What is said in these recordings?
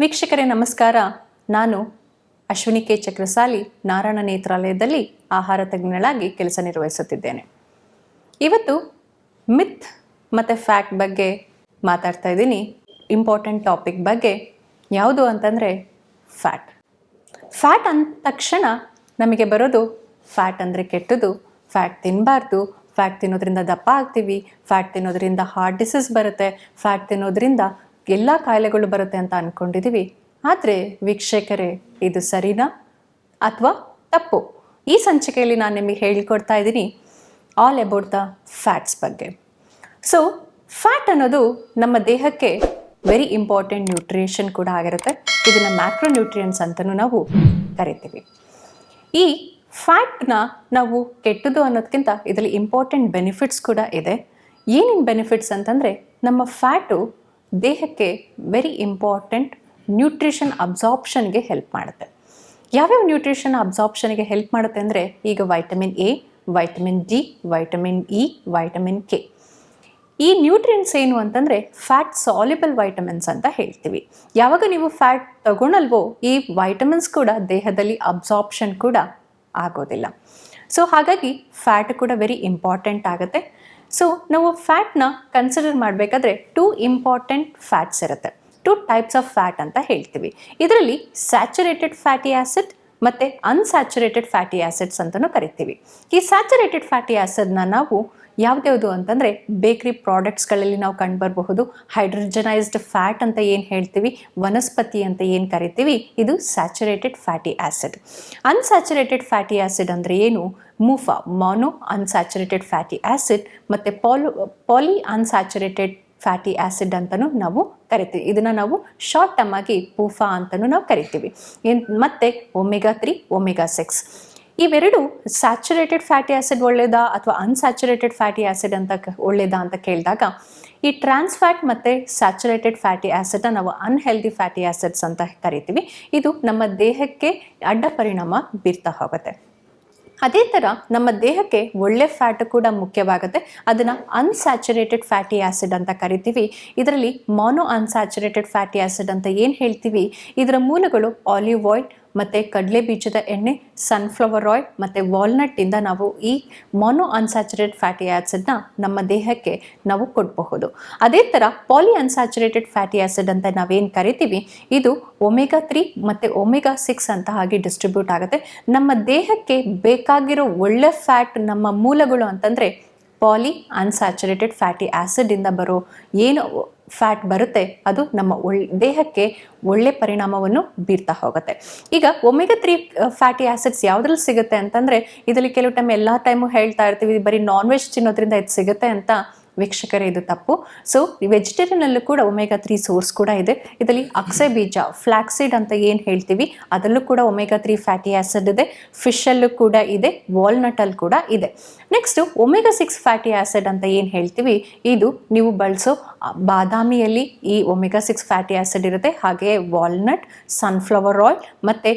ವೀಕ್ಷಕರೇ, ನಮಸ್ಕಾರ. ನಾನು ಅಶ್ವಿನಿ ಕೆ. ಚಕ್ರಸಾಲಿ, ನಾರಾಯಣ ನೇತ್ರಾಲಯದಲ್ಲಿ ಆಹಾರ ತಜ್ಞಳಾಗಿ ಕೆಲಸ ನಿರ್ವಹಿಸುತ್ತಿದ್ದೇನೆ. ಇವತ್ತು ಮಿತ್ ಮತ್ತು ಫ್ಯಾಕ್ಟ್ ಬಗ್ಗೆ ಮಾತಾಡ್ತಾ ಇದ್ದೀನಿ. ಇಂಪಾರ್ಟೆಂಟ್ ಟಾಪಿಕ್ ಬಗ್ಗೆ. ಯಾವುದು ಅಂತಂದರೆ ಫ್ಯಾಟ್. ಫ್ಯಾಟ್ ಅಂದ ತಕ್ಷಣ ನಮಗೆ ಬರೋದು ಫ್ಯಾಟ್ ಅಂದರೆ ಕೆಟ್ಟದು ಫ್ಯಾಟ್ ತಿನ್ನಬಾರ್ದು ಫ್ಯಾಟ್ ತಿನ್ನೋದ್ರಿಂದ ದಪ್ಪ ಆಗ್ತೀವಿ. ಫ್ಯಾಟ್ ತಿನ್ನೋದ್ರಿಂದ ಹಾರ್ಟ್ ಡಿಸೀಸ್ ಬರುತ್ತೆ. ಫ್ಯಾಟ್ ತಿನ್ನೋದ್ರಿಂದ ಎಲ್ಲ ಕಾಯಿಲೆಗಳು ಬರುತ್ತೆ ಅಂತ ಅಂದ್ಕೊಂಡಿದ್ದೀವಿ ಆದರೆ ವೀಕ್ಷಕರೇ, ಇದು ಸರಿನಾ? ಅಥವಾ ತಪ್ಪು? ಈ ಸಂಚಿಕೆಯಲ್ಲಿ ನಾನು ನಿಮಗೆ ಹೇಳಿಕೊಡ್ತಾ ಇದ್ದೀನಿ ಆಲ್ ಅಬೌಟ್ ದ ಫ್ಯಾಟ್ಸ್ ಬಗ್ಗೆ. ಸೊ ಫ್ಯಾಟ್ ಅನ್ನೋದು ನಮ್ಮ ದೇಹಕ್ಕೆ ವೆರಿ ಇಂಪಾರ್ಟೆಂಟ್ ನ್ಯೂಟ್ರಿಷನ್ ಕೂಡ ಆಗಿರುತ್ತೆ. ಇದನ್ನು ಮ್ಯಾಕ್ರೋ ನ್ಯೂಟ್ರಿಯನ್ಸ್ ಅಂತಲೂ ನಾವು ಕರಿತೀವಿ. ಈ ಫ್ಯಾಟ್ನ ನಾವು ಕೆಟ್ಟದು ಅನ್ನೋದಕ್ಕಿಂತ ಇದರಲ್ಲಿ ಇಂಪಾರ್ಟೆಂಟ್ ಬೆನಿಫಿಟ್ಸ್ ಕೂಡ ಇದೆ. ಏನೇನು ಬೆನಿಫಿಟ್ಸ್ ಅಂತಂದರೆ ನಮ್ಮ ಫ್ಯಾಟು ದೇಹಕ್ಕೆ ವೆರಿ ಇಂಪಾರ್ಟೆಂಟ್ ನ್ಯೂಟ್ರಿಷನ್ ಅಬ್ಸಾರ್ಪ್ಷನ್ಗೆ ಹೆಲ್ಪ್ ಮಾಡುತ್ತೆ. ಯಾವ್ಯಾವ ನ್ಯೂಟ್ರಿಷನ್ ಅಬ್ಸಾರ್ಪ್ಷನ್ಗೆ ಹೆಲ್ಪ್ ಮಾಡುತ್ತೆ ಅಂದರೆ ಈಗ vitamin A vitamin D vitamin E vitamin K ಈ ನ್ಯೂಟ್ರಿಯೆಂಟ್ಸ್ ಏನು ಅಂತಂದರೆ ಫ್ಯಾಟ್ ಸಾಲಿಬಲ್ ವೈಟಮಿನ್ಸ್ ಅಂತ ಹೇಳ್ತೀವಿ. ಯಾವಾಗ ನೀವು ಫ್ಯಾಟ್ ತಗೊಳಲ್ವೋ ಈ ವೈಟಮಿನ್ಸ್ ಕೂಡ ದೇಹದಲ್ಲಿ ಅಬ್ಸಾರ್ಪ್ಷನ್ ಕೂಡ ಆಗೋದಿಲ್ಲ. ಸೊ ಹಾಗಾಗಿ ಫ್ಯಾಟ್ ಕೂಡ ವೆರಿ ಇಂಪಾರ್ಟೆಂಟ್ ಆಗುತ್ತೆ. ಸೊ ನಾವು ಫ್ಯಾಟ್ನ ಕನ್ಸಿಡರ್ ಮಾಡಬೇಕಾದ್ರೆ ಟೂ ಇಂಪಾರ್ಟೆಂಟ್ ಫ್ಯಾಟ್ಸ್ ಇರುತ್ತೆ. ಟೂ ಟೈಪ್ಸ್ ಆಫ್ ಫ್ಯಾಟ್ ಅಂತ ಹೇಳ್ತೀವಿ. ಇದರಲ್ಲಿ ಸ್ಯಾಚುರೇಟೆಡ್ ಫ್ಯಾಟಿ ಆ್ಯಸಿಡ್ ಮತ್ತು ಅನ್ಸ್ಯಾಚುರೇಟೆಡ್ ಫ್ಯಾಟಿ ಆ್ಯಸಿಡ್ಸ್ ಅಂತಲೂ ಕರಿತೀವಿ. ಈ ಸ್ಯಾಚುರೇಟೆಡ್ ಫ್ಯಾಟಿ ಆ್ಯಸಿಡ್ನ ನಾವು ಯಾವ್ದ್ಯಾವುದು ಅಂತಂದರೆ ಬೇಕ್ರಿ ಪ್ರಾಡಕ್ಟ್ಸ್ಗಳಲ್ಲಿ ನಾವು ಕಂಡುಬರಬಹುದು. ಹೈಡ್ರೋಜನೈಸ್ಡ್ ಫ್ಯಾಟ್ ಅಂತ ಏನು ಹೇಳ್ತೀವಿ, ವನಸ್ಪತಿ ಅಂತ ಏನು ಕರಿತೀವಿ, ಇದು saturated fatty acid unsaturated fatty acid ಅಂದರೆ ಏನು? MUFA, mono unsaturated fatty acid ಮತ್ತು ಪಾಲು, ಪಾಲಿ ಅನ್ಸ್ಯಾಚುರೇಟೆಡ್ ಫ್ಯಾಟಿ ಆ್ಯಸಿಡ್ ಅಂತಲೂ ನಾವು ಕರಿತೀವಿ. ಇದನ್ನು ನಾವು ಶಾರ್ಟ್ ಟರ್ಮ್ ಆಗಿ ಪೂಫಾ ಅಂತಲೂ ನಾವು ಕರಿತೀವಿ. ಮತ್ತೆ ಮತ್ತು ಒಮೆಗಾ ತ್ರೀ, ಒಮೆಗಾ ಸಿಕ್ಸ್. ಇವೆರಡು ಸ್ಯಾಚುರೇಟೆಡ್ ಫ್ಯಾಟಿ ಆ್ಯಸಿಡ್ ಒಳ್ಳೆಯದಾ ಅಥವಾ ಅನ್ಸ್ಯಾಚುರೇಟೆಡ್ ಫ್ಯಾಟಿ ಆ್ಯಸಿಡ್ ಅಂತ ಒಳ್ಳೆಯದಾ ಅಂತ ಕೇಳಿದಾಗ, ಈ ಟ್ರಾನ್ಸ್ ಫ್ಯಾಟ್ ಮತ್ತು ಸ್ಯಾಚುರೇಟೆಡ್ ಫ್ಯಾಟಿ ಆ್ಯಸಿಡ್ನ ನಾವು ಅನ್ಹೆಲ್ದಿ ಫ್ಯಾಟಿ ಆ್ಯಸಿಡ್ಸ್ ಅಂತ ಕರಿತೀವಿ. ಇದು ನಮ್ಮ ದೇಹಕ್ಕೆ ಅಡ್ಡ ಪರಿಣಾಮ ಬೀರ್ತಾ ಹೋಗುತ್ತೆ. ಅದೇ ಥರ ನಮ್ಮ ದೇಹಕ್ಕೆ ಒಳ್ಳೆ ಫ್ಯಾಟ್ ಕೂಡ ಮುಖ್ಯವಾಗುತ್ತೆ. ಅದನ್ನು ಅನ್ಸ್ಯಾಚುರೇಟೆಡ್ ಫ್ಯಾಟಿ ಆ್ಯಸಿಡ್ ಅಂತ ಕರಿತೀವಿ. ಇದರಲ್ಲಿ ಮಾನೋ ಅನ್ಸ್ಯಾಚುರೇಟೆಡ್ ಫ್ಯಾಟಿ ಆ್ಯಸಿಡ್ ಅಂತ ಏನು ಹೇಳ್ತೀವಿ? ಇದರ ಮೂಲಗಳು ಆಲಿವ್ ಆಯಿಲ್ ಮತ್ತು ಕಡಲೆ ಬೀಜದ ಎಣ್ಣೆ ಸನ್ಫ್ಲವರ್ ಆಯಿಲ್ ಮತ್ತು ವಾಲ್ನಟ್ಟಿಂದ ನಾವು ಈ ಮೊನೋ ಅನ್ಸ್ಯಾಚುರೇಟ್ ಫ್ಯಾಟಿ ಆ್ಯಸಿಡ್ನ ನಮ್ಮ ದೇಹಕ್ಕೆ ನಾವು ಕೊಡಬಹುದು. ಅದೇ ಥರ ಪಾಲಿ ಅನ್ಸ್ಯಾಚುರೇಟೆಡ್ ಫ್ಯಾಟಿ ಆ್ಯಸಿಡ್ ಅಂತ ನಾವೇನು ಕರಿತೀವಿ, ಇದು ಒಮೆಗಾ ತ್ರೀ ಮತ್ತು ಒಮೆಗಾ ಸಿಕ್ಸ್ ಅಂತ ಹಾಗೆ ಡಿಸ್ಟ್ರಿಬ್ಯೂಟ್ ಆಗುತ್ತೆ. ನಮ್ಮ ದೇಹಕ್ಕೆ ಬೇಕಾಗಿರೋ ಒಳ್ಳೆ ಫ್ಯಾಟ್ ನಮ್ಮ ಮೂಲಗಳು ಅಂತಂದರೆ ಪಾಲಿ ಅನ್ಸ್ಯಾಚುರೇಟೆಡ್ ಫ್ಯಾಟಿ ಆ್ಯಸಿಡಿಂದ ಬರೋ ಏನು ಫ್ಯಾಟ್ ಬರುತ್ತೆ, ಅದು ನಮ್ಮ ಒಳ್, ದೇಹಕ್ಕೆ ಒಳ್ಳೆ ಪರಿಣಾಮವನ್ನು ಬೀರ್ತಾ ಹೋಗುತ್ತೆ. ಈಗ ಒಮೆಗಾ ತ್ರೀ ಫ್ಯಾಟಿ ಆ್ಯಸಿಡ್ಸ್ ಯಾವುದ್ರಲ್ಲಿ ಸಿಗುತ್ತೆ ಅಂತಂದರೆ, ಇದರಲ್ಲಿ ಕೆಲವು ಟೈಮ್ ಎಲ್ಲ ಟೈಮು ಹೇಳ್ತಾ ಇರ್ತೀವಿ ಬರೀ ನಾನ್ ವೆಜ್ ತಿನ್ನೋದ್ರಿಂದ ಇದು ಸಿಗುತ್ತೆ ಅಂತ ವೀಕ್ಷಕರೇ ಇದು ತಪ್ಪು. ಸೊ ವೆಜಿಟೇರಿಯನಲ್ಲೂ ಕೂಡ ಒಮೆಗಾ ತ್ರೀ ಸೋರ್ಸ್ ಕೂಡ ಇದೆ. ಇದರಲ್ಲಿ ಅಕ್ಸೆ ಬೀಜ ಫ್ಲ್ಯಾಕ್ಸಿಡ್ ಅಂತ ಏನು ಹೇಳ್ತೀವಿ ಅದರಲ್ಲೂ ಕೂಡ ಒಮೆಗಾ ತ್ರೀ ಫ್ಯಾಟಿ ಆ್ಯಸಿಡ್ ಇದೆ. ಫಿಶಲ್ಲೂ ಕೂಡ ಇದೆ ವಾಲ್ನಟಲ್ಲಿ ಕೂಡ ಇದೆ. Next omega six fatty acid ಅಂತ ಏನು ಹೇಳ್ತೀವಿ? ಇದು ನೀವು ಬಳಸೋ ಬಾದಾಮಿಯಲ್ಲಿ ಈ ಒಮೆಗಾ ಸಿಕ್ಸ್ ಫ್ಯಾಟಿ ಆ್ಯಸಿಡ್ ಇರುತ್ತೆ. ಹಾಗೆ ವಾಲ್ನಟ್ ಸನ್ಫ್ಲವರ್ ಆಯಿಲ್ ಮತ್ತು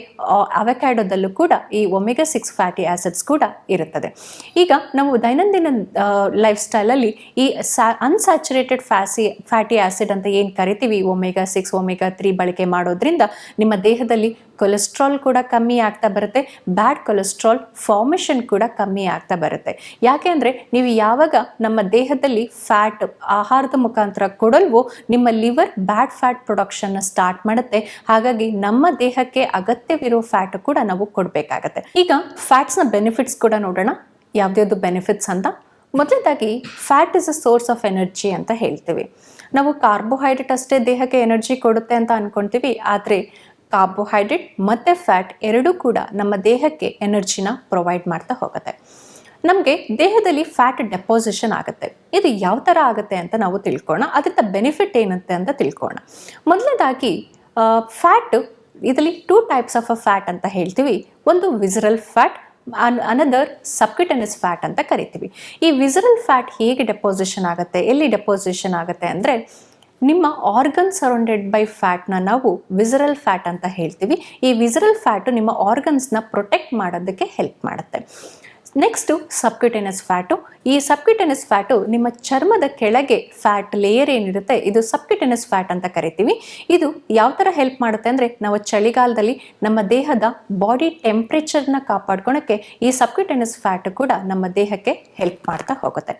ಅವಕ್ಯಾಡೋದಲ್ಲೂ ಕೂಡ ಈ ಒಮೆಗಾ ಸಿಕ್ಸ್ ಫ್ಯಾಟಿ ಆ್ಯಸಿಡ್ಸ್ ಕೂಡ ಇರುತ್ತದೆ. ಈಗ ನಾವು ದೈನಂದಿನ ಲೈಫ್ ಸ್ಟೈಲಲ್ಲಿ ಈ ಸ್ಯಾ ಅನ್ಸ್ಯಾಚುರೇಟೆಡ್ ಫ್ಯಾಸಿ ಫ್ಯಾಟಿ ಆ್ಯಸಿಡ್ ಅಂತ ಏನು ಕರಿತೀವಿ? ಒಮೆಗಾ ಸಿಕ್ಸ್ ಒಮೆಗಾ ತ್ರೀ ಬಳಕೆ ಮಾಡೋದ್ರಿಂದ ನಿಮ್ಮ ದೇಹದಲ್ಲಿ ಕೊಲೆಸ್ಟ್ರಾಲ್ ಕೂಡ ಕಮ್ಮಿ ಆಗ್ತಾ ಬರುತ್ತೆ ಬ್ಯಾಡ್ ಕೊಲೆಸ್ಟ್ರಾಲ್ ಫಾರ್ಮೇಷನ್ ಕೂಡ ಕಮ್ಮಿ ಆಗ್ತಾ ಬರುತ್ತೆ. ಯಾಕೆ ಅಂದರೆ ನೀವು ಯಾವಾಗ ನಮ್ಮ ದೇಹದಲ್ಲಿ ಫ್ಯಾಟ್ ಆಹಾರದ ಮುಖಾಂತರ ಕೊಡಲ್ವೋ ನಿಮ್ಮ ಲಿವರ್ ಬ್ಯಾಡ್ ಫ್ಯಾಟ್ ಪ್ರೊಡಕ್ಷನ್ನ ಸ್ಟಾರ್ಟ್ ಮಾಡುತ್ತೆ. ಹಾಗಾಗಿ ನಮ್ಮ ದೇಹಕ್ಕೆ ಅಗತ್ಯವಿರೋ ಫ್ಯಾಟ್ ಕೂಡ ನಾವು ಕೊಡಬೇಕಾಗತ್ತೆ. ಈಗ ಫ್ಯಾಟ್ಸ್ನ ಬೆನಿಫಿಟ್ಸ್ ಕೂಡ ನೋಡೋಣ. ಯಾವ್ದ್ಯಾವ್ದು ಬೆನಿಫಿಟ್ಸ್ ಅಂತ? ಮೊದಲನೇದಾಗಿ fat is a source of energy ಅಂತ ಹೇಳ್ತೀವಿ. ನಾವು ಕಾರ್ಬೋಹೈಡ್ರೇಟ್ ಅಷ್ಟೇ ದೇಹಕ್ಕೆ ಎನರ್ಜಿ ಕೊಡುತ್ತೆ ಅಂತ ಅನ್ಕೊಂತೀವಿ, ಆದರೆ ಕಾರ್ಬೋಹೈಡ್ರೇಟ್ ಮತ್ತು ಫ್ಯಾಟ್ ಎರಡೂ ಕೂಡ ನಮ್ಮ ದೇಹಕ್ಕೆ ಎನರ್ಜಿನ ಪ್ರೊವೈಡ್ ಮಾಡ್ತಾ ಹೋಗುತ್ತೆ. ನಮಗೆ ದೇಹದಲ್ಲಿ ಫ್ಯಾಟ್ ಡೆಪಾಸಿಷನ್ ಆಗುತ್ತೆ. ಇದು ಯಾವ ಥರ ಆಗುತ್ತೆ ಅಂತ ನಾವು ತಿಳ್ಕೊಳ್ಳೋಣ ಅದರಿಂದ ಬೆನಿಫಿಟ್ ಏನಂತೆ ಅಂತ ತಿಳ್ಕೊಳ್ಳೋಣ ಮೊದಲನೇದಾಗಿ ಫ್ಯಾಟ್ ಇದರಲ್ಲಿ two types of a fat ಅಂತ ಹೇಳ್ತೀವಿ. ಒಂದು visceral fat another subcutaneous fat ಅಂತ ಕರಿತೀವಿ. ಈ ವಿಸರಲ್ ಫ್ಯಾಟ್ ಹೇಗೆ ಡೆಪಾಸಿಷನ್ ಆಗುತ್ತೆ, ಎಲ್ಲಿ ಡೆಪಾಸಿಷನ್ ಆಗುತ್ತೆ ಅಂದರೆ ನಿಮ್ಮ ಆರ್ಗನ್ ಸರೌಂಡೆಡ್ ಬೈ ಫ್ಯಾಟ್ನ ನಾವು ವಿಸರಲ್ ಫ್ಯಾಟ್ ಅಂತ ಹೇಳ್ತೀವಿ. ಈ ವಿಸರಲ್ ಫ್ಯಾಟು ನಿಮ್ಮ ಆರ್ಗನ್ಸ್ನ ಪ್ರೊಟೆಕ್ಟ್ ಮಾಡೋದಕ್ಕೆ ಹೆಲ್ಪ್ ಮಾಡುತ್ತೆ. ನೆಕ್ಸ್ಟು ಸಬ್ಕ್ಯೂಟೇನಸ್ ಫ್ಯಾಟು ಈ ಸಬ್ಕ್ಯೂಟೇನಸ್ ಫ್ಯಾಟು ನಿಮ್ಮ ಚರ್ಮದ ಕೆಳಗೆ ಫ್ಯಾಟ್ ಲೇಯರ್ ಏನಿರುತ್ತೆ, ಇದು ಸಬ್ಕ್ಯೂಟೇನಸ್ ಫ್ಯಾಟ್ ಅಂತ ಕರಿತೀವಿ. ಇದು ಯಾವ ಥರ ಹೆಲ್ಪ್ ಮಾಡುತ್ತೆ ಅಂದರೆ, ನಾವು ಚಳಿಗಾಲದಲ್ಲಿ ನಮ್ಮ ದೇಹದ ಬಾಡಿ ಟೆಂಪ್ರೇಚರ್ನ ಕಾಪಾಡ್ಕೊಳಕ್ಕೆ ಈ ಸಬ್ಕ್ಯೂಟೇನಸ್ ಫ್ಯಾಟು ಕೂಡ ನಮ್ಮ ದೇಹಕ್ಕೆ ಹೆಲ್ಪ್ ಮಾಡ್ತಾ ಹೋಗುತ್ತೆ.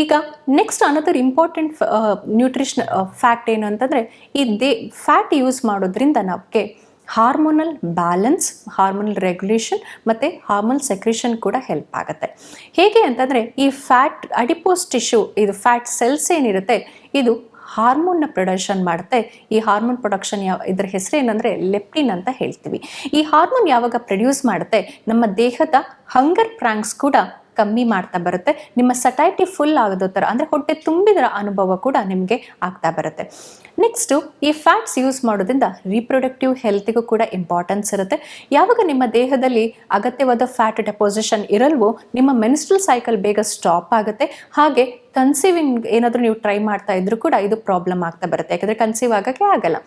ಈಗ next another important nutrition fact ಏನು ಅಂತಂದರೆ ಈ ದೇ ಫ್ಯಾಟ್ ಯೂಸ್ ಮಾಡೋದ್ರಿಂದ ನಮಗೆ ಹಾರ್ಮೋನಲ್ ಬ್ಯಾಲೆನ್ಸ್ ಹಾರ್ಮೋನಲ್ ರೆಗ್ಯುಲೇಷನ್ ಮತ್ತು ಹಾರ್ಮೋನ್ ಸೆಕ್ರೇಷನ್ ಕೂಡ ಹೆಲ್ಪ್ ಆಗುತ್ತೆ. ಹೇಗೆ ಅಂತಂದರೆ ಈ ಫ್ಯಾಟ್ ಅಡಿಪೋಸ್ ಟಿಶ್ಯೂ ಇದು ಫ್ಯಾಟ್ ಸೆಲ್ಸ್ ಏನಿರುತ್ತೆ, ಇದು ಹಾರ್ಮೋನ್ನ ಪ್ರೊಡಕ್ಷನ್ ಮಾಡುತ್ತೆ. ಈ ಹಾರ್ಮೋನ್ ಪ್ರೊಡಕ್ಷನ್ ಯಾವ, ಇದರ ಹೆಸರು ಏನಂದರೆ ಲೆಪ್ಟಿನ್ ಅಂತ ಹೇಳ್ತೀವಿ. ಈ ಹಾರ್ಮೋನ್ ಯಾವಾಗ ಪ್ರೊಡ್ಯೂಸ್ ಮಾಡುತ್ತೆ, ನಮ್ಮ ದೇಹದ ಹಂಗರ್ ಪ್ರ್ಯಾಂಕ್ಸ್ ಕೂಡ ಕಮ್ಮಿ ಮಾಡ್ತಾ ಬರುತ್ತೆ. ನಿಮ್ಮ ಸಟೈಟಿ ಫುಲ್ ಆಗೋದು ಥರ ಅಂದರೆ ಹೊಟ್ಟೆ ತುಂಬಿದರ ಅನುಭವ ಕೂಡ ನಿಮಗೆ ಆಗ್ತಾ ಬರುತ್ತೆ. ನೆಕ್ಸ್ಟು ಈ ಫ್ಯಾಟ್ಸ್ ಯೂಸ್ ಮಾಡೋದ್ರಿಂದ ರೀಪ್ರೊಡಕ್ಟಿವ್ ಹೆಲ್ತಿಗೂ ಕೂಡ ಇಂಪಾರ್ಟೆನ್ಸ್ ಇರುತ್ತೆ. ಯಾವಾಗ ನಿಮ್ಮ ದೇಹದಲ್ಲಿ ಅಗತ್ಯವಾದ ಫ್ಯಾಟ್ ಡೆಪೊಸಿಷನ್ ಇರಲ್ವೋ, ನಿಮ್ಮ ಮೆನ್ಸ್ಟ್ರಲ್ ಸೈಕಲ್ ಬೇಗ ಸ್ಟಾಪ್ ಆಗುತ್ತೆ. ಹಾಗೆ ಕನ್ಸೀವಿಂಗ್ ಏನಾದರೂ ನೀವು ಟ್ರೈ ಮಾಡ್ತಾ ಇದ್ರೂ ಕೂಡ ಇದು ಪ್ರಾಬ್ಲಮ್ ಆಗ್ತಾ ಬರುತ್ತೆ. ಯಾಕಂದರೆ ಕನ್ಸೀವ್ ಆಗೋಕ್ಕೆ ಆಗಲ್ಲ.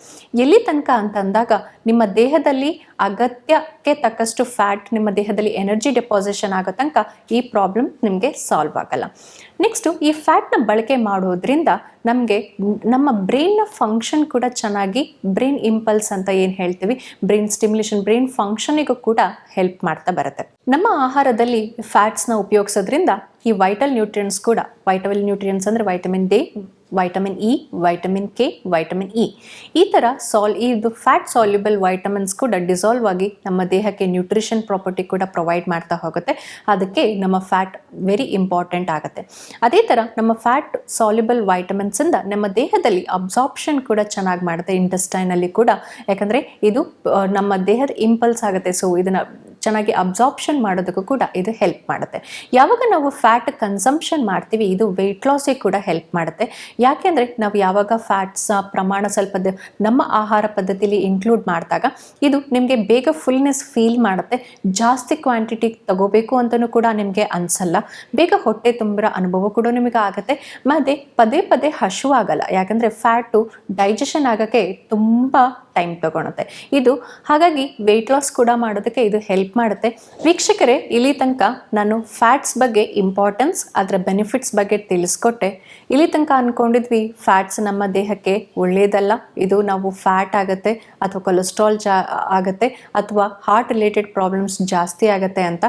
ಎಲ್ಲಿ ತನಕ ಅಂತ ಅಂದಾಗ ನಿಮ್ಮ ದೇಹದಲ್ಲಿ ಅಗತ್ಯಕ್ಕೆ ತಕ್ಕಷ್ಟು ಫ್ಯಾಟ್, ನಿಮ್ಮ ದೇಹದಲ್ಲಿ ಎನರ್ಜಿ ಡೆಪಾಸಿಷನ್ ಆಗೋ ತನಕ ಈ ಪ್ರಾಬ್ಲಮ್ ನಿಮಗೆ ಸಾಲ್ವ್ ಆಗಲ್ಲ. ನೆಕ್ಸ್ಟು, ಈ ಫ್ಯಾಟ್ನ ಬಳಕೆ ಮಾಡೋದ್ರಿಂದ ನಮಗೆ ನಮ್ಮ ಬ್ರೈನ್ನ ಫಂಕ್ಷನ್ ಕೂಡ ಚೆನ್ನಾಗಿ ಬ್ರೈನ್ ಇಂಪಲ್ಸ್ ಅಂತ ಏನು ಹೇಳ್ತೀವಿ, ಬ್ರೈನ್ ಸ್ಟಿಮ್ಯುಲೇಷನ್, ಬ್ರೈನ್ ಫಂಕ್ಷನಿಗೂ ಕೂಡ ಹೆಲ್ಪ್ ಮಾಡ್ತಾ ಬರುತ್ತೆ. ನಮ್ಮ ಆಹಾರದಲ್ಲಿ ಫ್ಯಾಟ್ಸ್ನ ಉಪಯೋಗಿಸೋದ್ರಿಂದ ಈ ವೈಟಲ್ ನ್ಯೂಟ್ರಿಯೆಂಟ್ಸ್ ಕೂಡ ವೈಟಲ್ ನ್ಯೂಟ್ರಿಯೆಂಟ್ಸ್ ಅಂದರೆ vitamin D vitamin E vitamin K vitamin E ಈ ಥರ ಸಾಲ್ ಇದು ಫ್ಯಾಟ್ ಸಾಲ್ಯುಬಲ್ ವೈಟಮಿನ್ಸ್ ಕೂಡ ಡಿಸಾಲ್ವ್ ಆಗಿ ನಮ್ಮ ದೇಹಕ್ಕೆ ನ್ಯೂಟ್ರಿಷನ್ ಪ್ರಾಪರ್ಟಿ ಕೂಡ ಪ್ರೊವೈಡ್ ಮಾಡ್ತಾ ಹೋಗುತ್ತೆ. ಅದಕ್ಕೆ ನಮ್ಮ ಫ್ಯಾಟ್ ವೆರಿ ಇಂಪಾರ್ಟೆಂಟ್ ಆಗುತ್ತೆ. ಅದೇ ಥರ ನಮ್ಮ ಫ್ಯಾಟ್ ಸಾಲ್ಯುಬಲ್ ವೈಟಮಿನ್ಸಿಂದ ನಮ್ಮ ದೇಹದಲ್ಲಿ ಅಬ್ಸಾರ್ಪ್ಷನ್ ಕೂಡ ಚೆನ್ನಾಗಿ ಮಾಡುತ್ತೆ ಇಂಟೆಸ್ಟೈನಲ್ಲಿ ಕೂಡ. ಯಾಕಂದರೆ ಇದು ನಮ್ಮ ದೇಹದ ಇಂಪಲ್ಸ್ ಆಗುತ್ತೆ. ಸೊ ಇದನ್ನು ಚೆನ್ನಾಗಿ ಅಬ್ಸಾರ್ಪ್ಷನ್ ಮಾಡೋದಕ್ಕೂ ಕೂಡ ಇದು ಹೆಲ್ಪ್ ಮಾಡುತ್ತೆ. ಯಾವಾಗ ನಾವು ಫ್ಯಾಟ್ ಕನ್ಸಂಪ್ಷನ್ ಮಾಡ್ತೀವಿ, ಇದು ವೆಯ್ಟ್ ಲಾಸಿಗೆ ಕೂಡ ಹೆಲ್ಪ್ ಮಾಡುತ್ತೆ. ಯಾಕೆಂದರೆ ನಾವು ಯಾವಾಗ ಫ್ಯಾಟ್ಸ್ ಪ್ರಮಾಣ ಸ್ವಲ್ಪ ನಮ್ಮ ಆಹಾರ ಪದ್ಧತಿಲಿ ಇನ್ಕ್ಲೂಡ್ ಮಾಡಿದಾಗ ಇದು ನಿಮಗೆ ಬೇಗ ಫುಲ್ನೆಸ್ ಫೀಲ್ ಮಾಡುತ್ತೆ. ಜಾಸ್ತಿ ಕ್ವಾಂಟಿಟಿ ತಗೋಬೇಕು ಅಂತಲೂ ಕೂಡ ನಿಮಗೆ ಅನಿಸಲ್ಲ. ಬೇಗ ಹೊಟ್ಟೆ ತುಂಬಿರೋ ಅನುಭವ ಕೂಡ ನಿಮಗೆ ಆಗುತ್ತೆ. ಮತ್ತು ಪದೇ ಪದೇ ಹಶುವಾಗಲ್ಲ. ಯಾಕಂದರೆ ಫ್ಯಾಟು ಡೈಜೆಷನ್ ಆಗೋಕ್ಕೆ ತುಂಬ ಟೈಮ್ ತಗೊಳುತ್ತೆ. ಇದು ಹಾಗಾಗಿ ವೆಯ್ಟ್ ಲಾಸ್ ಕೂಡ ಮಾಡೋದಕ್ಕೆ ಇದು ಹೆಲ್ಪ್ ಮಾಡುತ್ತೆ. ವೀಕ್ಷಕರೇ, ಇಲ್ಲಿ ತನಕ ನಾನು ಫ್ಯಾಟ್ಸ್ ಬಗ್ಗೆ ಇಂಪಾರ್ಟೆನ್ಸ್ ಅದರ ಬೆನಿಫಿಟ್ಸ್ ಬಗ್ಗೆ ತಿಳಿಸ್ಕೊಟ್ಟೆ. ಇಲ್ಲಿ ತನಕ ಅಂದ್ಕೊಂಡಿದ್ವಿ ಫ್ಯಾಟ್ಸ್ ನಮ್ಮ ದೇಹಕ್ಕೆ ಒಳ್ಳೆಯದಲ್ಲ ಇದು ನಾವು ಫ್ಯಾಟ್ ಆಗುತ್ತೆ, ಅಥವಾ ಕೊಲೆಸ್ಟ್ರಾಲ್ ಜಾ, ಆಗುತ್ತೆ, ಅಥವಾ ಹಾರ್ಟ್ ರಿಲೇಟೆಡ್ ಪ್ರಾಬ್ಲಮ್ಸ್ ಜಾಸ್ತಿ ಆಗುತ್ತೆ ಅಂತ.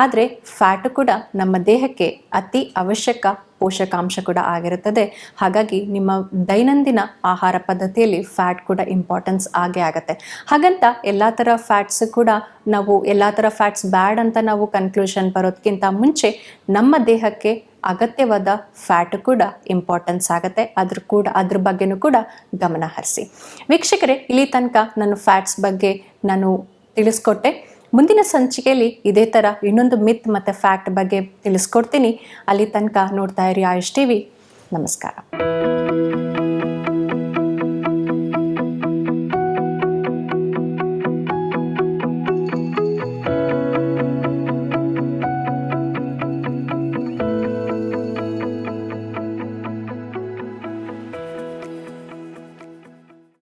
ಆದರೆ ಫ್ಯಾಟ್ ಕೂಡ ನಮ್ಮ ದೇಹಕ್ಕೆ ಅತಿ ಅವಶ್ಯಕ ಪೋಷಕಾಂಶ ಕೂಡ ಆಗಿರುತ್ತದೆ. ಹಾಗಾಗಿ ನಿಮ್ಮ ದೈನಂದಿನ ಆಹಾರ ಪದ್ಧತಿಯಲ್ಲಿ ಫ್ಯಾಟ್ ಕೂಡ ಇಂಪಾರ್ಟೆನ್ಸ್ ಆಗೇ ಆಗುತ್ತೆ. ಹಾಗಂತ ಎಲ್ಲ ಥರ ಫ್ಯಾಟ್ಸ್ ಕೂಡ ನಾವು, ಎಲ್ಲ ಥರ ಫ್ಯಾಟ್ಸ್ ಬ್ಯಾಡ್ ಅಂತ ನಾವು ಕನ್ಕ್ಲೂಷನ್ ಬರೋದಕ್ಕಿಂತ ಮುಂಚೆ ನಮ್ಮ ದೇಹಕ್ಕೆ ಅಗತ್ಯವಾದ ಫ್ಯಾಟ್ ಕೂಡ ಇಂಪಾರ್ಟೆನ್ಸ್ ಆಗುತ್ತೆ. ಅದ್ರ ಕೂಡ, ಅದ್ರ ಬಗ್ಗೆನೂ ಕೂಡ ಗಮನ ಹರಿಸಿ. ವೀಕ್ಷಕರೇ, ಇಲ್ಲಿ ತನಕ ನಾನು ಫ್ಯಾಟ್ಸ್ ಬಗ್ಗೆ ನಾನು ತಿಳಿಸ್ಕೊಟ್ಟೆ. ಮುಂದಿನ ಸಂಚಿಕೆಯಲ್ಲಿ ಇದೇ ಥರ ಇನ್ನೊಂದು ಮಿತ್ ಮತ್ತು ಫ್ಯಾಕ್ಟ್ ಬಗ್ಗೆ ತಿಳಿಸ್ಕೊಡ್ತೀನಿ. ಅಲ್ಲಿ ತನಕ ನೋಡ್ತಾ ಇರಿ ಆಯುಷ್ ಟಿವಿ ನಮಸ್ಕಾರ.